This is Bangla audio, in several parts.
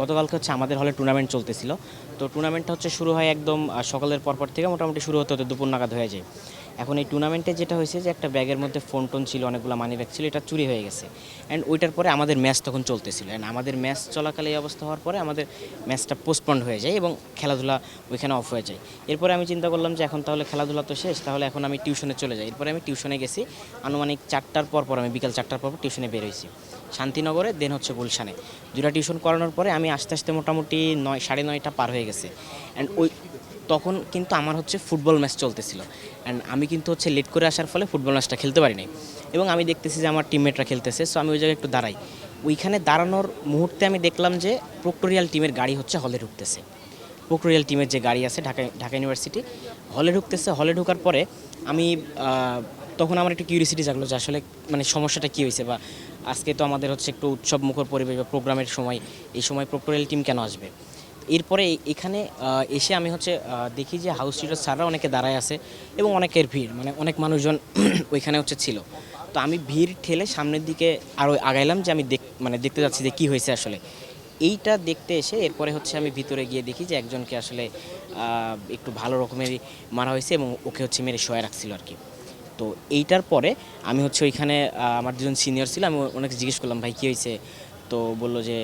গতকালকে হচ্ছে আমাদের হলে টুর্নামেন্ট চলতেছিল। তো টুর্নামেন্টটা হচ্ছে শুরু হয় একদম সকালের পরপর থেকে মোটামুটি শুরু হতে হতে দুপুর নাগাদ হয়ে যায়। এখন এই টুর্নামেন্টে যেটা হয়েছে যে একটা ব্যাগের মধ্যে ফোন টোন ছিল, অনেকগুলো মানি ব্যাগ ছিল, এটা চুরি হয়ে গেছে। অ্যান্ড ওইটার পরে আমাদের ম্যাচ তখন চলতেছিল। অ্যান্ড আমাদের ম্যাচ চলাকালে এই অবস্থা হওয়ার পরে আমাদের ম্যাচটা পোস্টপন্ড হয়ে যায় এবং খেলাধুলা ওইখানে অফ হয়ে যায়। এরপরে আমি চিন্তা করলাম যে এখন তাহলে খেলাধুলা তো শেষ, তাহলে এখন আমি টিউশনে চলে যাই। এরপরে আমি টিউশনে গেছি। আনুমানিক চারটার পর পর আমি, বিকাল চারটার পর টিউশনে বের হয়েছি। শান্তিনগরে দেন হচ্ছে গুলশানে। দুটা টিউশন করানোর পরে আমি আস্তে আস্তে মোটামুটি নয়, সাড়ে নয়টা পার হয়ে গেছে। অ্যান্ড ওই তখন কিন্তু আমার হচ্ছে ফুটবল ম্যাচ চলতেছিল। অ্যান্ড আমি কিন্তু হচ্ছে লেট করে আসার ফলে ফুটবল ম্যাচটা খেলতে পারি নাই। এবং আমি দেখতেছি যে আমার টিমমেটরা খেলতেছে সো আমি ওই জায়গায় একটু দাঁড়াই। ওইখানে দাঁড়ানোর মুহূর্তে আমি দেখলাম যে প্রক্টোরিয়াল টিমের গাড়ি হচ্ছে হলে ঢুকতেছে। প্রক্টোরিয়াল টিমের যে গাড়ি আছে ঢাকা ঢাকা ইউনিভার্সিটি হলে ঢুকতেছে। হলে ঢুকার পরে আমি তখন আমার একটু কিউরিসিটি জাগলো যে আসলে মানে সমস্যাটা কী হয়েছে বা আজকে তো আমাদের হচ্ছে একটু উৎসব মুখর পরিবেশ বা প্রোগ্রামের সময়, এই সময় প্রক্টোরিয়াল টিম কেন আসবে? এরপরে এখানে এসে আমি হচ্ছে দেখি যে হাউস টিটার স্যাররা অনেকে দাঁড়ায় আছে এবং অনেকের ভিড় মানে অনেক মানুষজন ওইখানে হচ্ছে ছিল। তো আমি ভিড় ঠেলে সামনের দিকে আরও আগাইলাম যে আমি দেখ মানে দেখতে যাচ্ছি যে কী হয়েছে আসলে। এইটা দেখতে এসে এরপরে হচ্ছে আমি ভিতরে গিয়ে দেখি যে একজনকে আসলে একটু ভালো রকমেরই মারা হয়েছে এবং ওকে হচ্ছে মেরে শোয়া রাখছিল আর কি। তো এইটার পরে আমি হচ্ছে ওইখানে আমার দুজন সিনিয়র ছিল, আমি ওনাকে জিজ্ঞেস করলাম, ভাই, কী হয়েছে তো বলল যে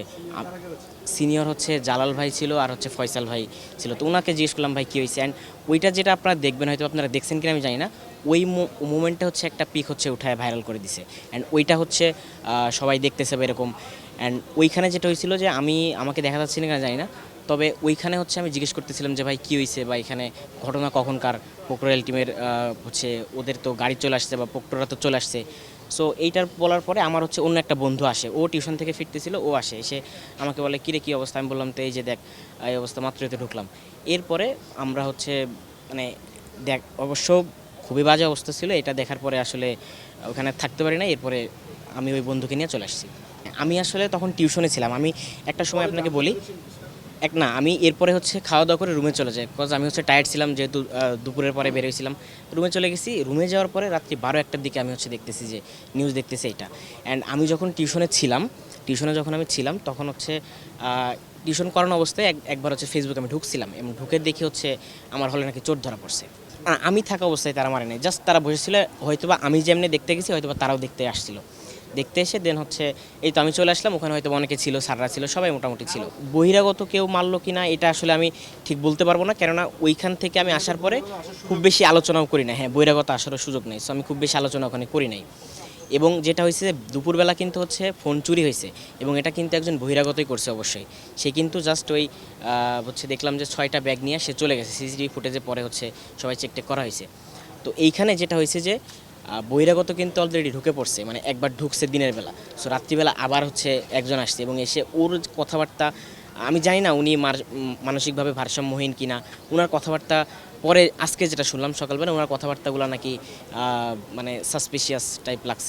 সিনিয়র হচ্ছে জালাল ভাই ছিল আর হচ্ছে ফয়সাল ভাই ছিল। তো ওনাকে জিজ্ঞেস করলাম, ভাই, কী হয়েছে অ্যান্ড ওইটা যেটা আপনারা দেখবেন, হয়তো আপনারা দেখছেন কিনা আমি জানি না, ওই মুমেন্টে হচ্ছে একটা পিক হচ্ছে উঠায় ভাইরাল করে দিছে। অ্যান্ড ওইটা হচ্ছে সবাই দেখতেছে এরকম। অ্যান্ড ওইখানে যেটা হয়েছিল যে, আমি, আমাকে দেখা যাচ্ছে না জানি না তবে ওইখানে হচ্ছে আমি জিজ্ঞেস করতেছিলাম যে, ভাই, কী হয়েছে বা এখানে ঘটনা কখনকার পোক্টোরিয়াল টিমের হচ্ছে ওদের তো গাড়ি চলে আসছে বা পোক্টোরা তো চলে আসছে। সো এইটার বলার পরে আমার হচ্ছে অন্য একটা বন্ধু আসে। ও টিউশন থেকে ফিরতেছিল, ও আসে। এসে আমাকে বলে কিরে কী অবস্থা? আমি বললাম, তো এই যে দেখ, এই অবস্থা, মাত্রই তো ঢুকলাম। এরপরে আমরা হচ্ছে মানে দেখ, অবশ্য খুবই বাজে অবস্থা ছিল। এটা দেখার পরে আসলে ওখানে থাকতে পারি না এরপরে আমি ওই বন্ধুকে নিয়ে চলে আসছি। আমি আসলে তখন টিউশনে ছিলাম। আমি একটা সময় আপনাকে বলি এক না, আমি এরপরে হচ্ছে খাওয়া দাওয়া করে রুমে চলে যাই বিকজ আমি হচ্ছে টায়ার্ড ছিলাম যেহেতু দুপুরের পরে বেরোয়েছিলাম রুমে চলে গেছি রুমে যাওয়ার পরে রাত্রি বারো একটার দিকে আমি হচ্ছে দেখতেছি যে নিউজ দেখতেছি এটা। অ্যান্ড আমি যখন টিউশনে ছিলাম টিউশনে যখন আমি ছিলাম, তখন হচ্ছে টিউশন করানো অবস্থায় এক- একবার হচ্ছে ফেসবুকে আমি ঢুকছিলাম এবং ঢুকে দেখি হচ্ছে আমার হলে নাকি চোট ধরা পড়ছে। আমি থাকা অবস্থায় তারা মারে নাই জাস্ট তারা বসেছিল, হয়তোবা আমি যেমনি দেখতে গেছি, হয়তোবা তারাও দেখতে আসছিল। দেখতে এসে দেন হচ্ছে, এই তো আমি চলে আসলাম, ওখানে হয়তো অনেকে ছিল সাররা ছিল, সবাই মোটামুটি ছিল। বহিরাগত কেউ মারলো কি না, এটা আসলে আমি ঠিক বলতে পারব না, কেননা ওইখান থেকে আমি আসার পরে খুব বেশি আলোচনাও করি না হ্যাঁ বহিরাগত আসারও সুযোগ নেই সো আমি খুব বেশি আলোচনা ওখানে করি নাই। এবং যেটা হয়েছে যে, দুপুরবেলা কিন্তু হচ্ছে ফোন চুরি হয়েছে, এবং এটা কিন্তু একজন বহিরাগতই করছে অবশ্যই। সে কিন্তু জাস্ট ওই হচ্ছে দেখলাম যে ছয়টা ব্যাগ নিয়ে সে চলে গেছে, সিসিটিভি ফুটেজে পরে হচ্ছে সবাই চেক টেক করা হয়েছে। তো এইখানে যেটা হয়েছে যে বহিরাগত কিন্তু অলরেডি ঢুকে পড়ছে মানে একবার ঢুকছে দিনের বেলা। সো রাত্রিবেলা আবার হচ্ছে একজন আসছে এবং এসে ওর কথাবার্তা, আমি জানি না উনি মানসিকভাবে ভারসাম্যহীন কিনা। ওনার কথাবার্তা পরে, আজকে যেটা শুনলাম সকালবেলা ওনার কথাবার্তাগুলো নাকি মানে সাসপিসিয়াস টাইপ লাগছে।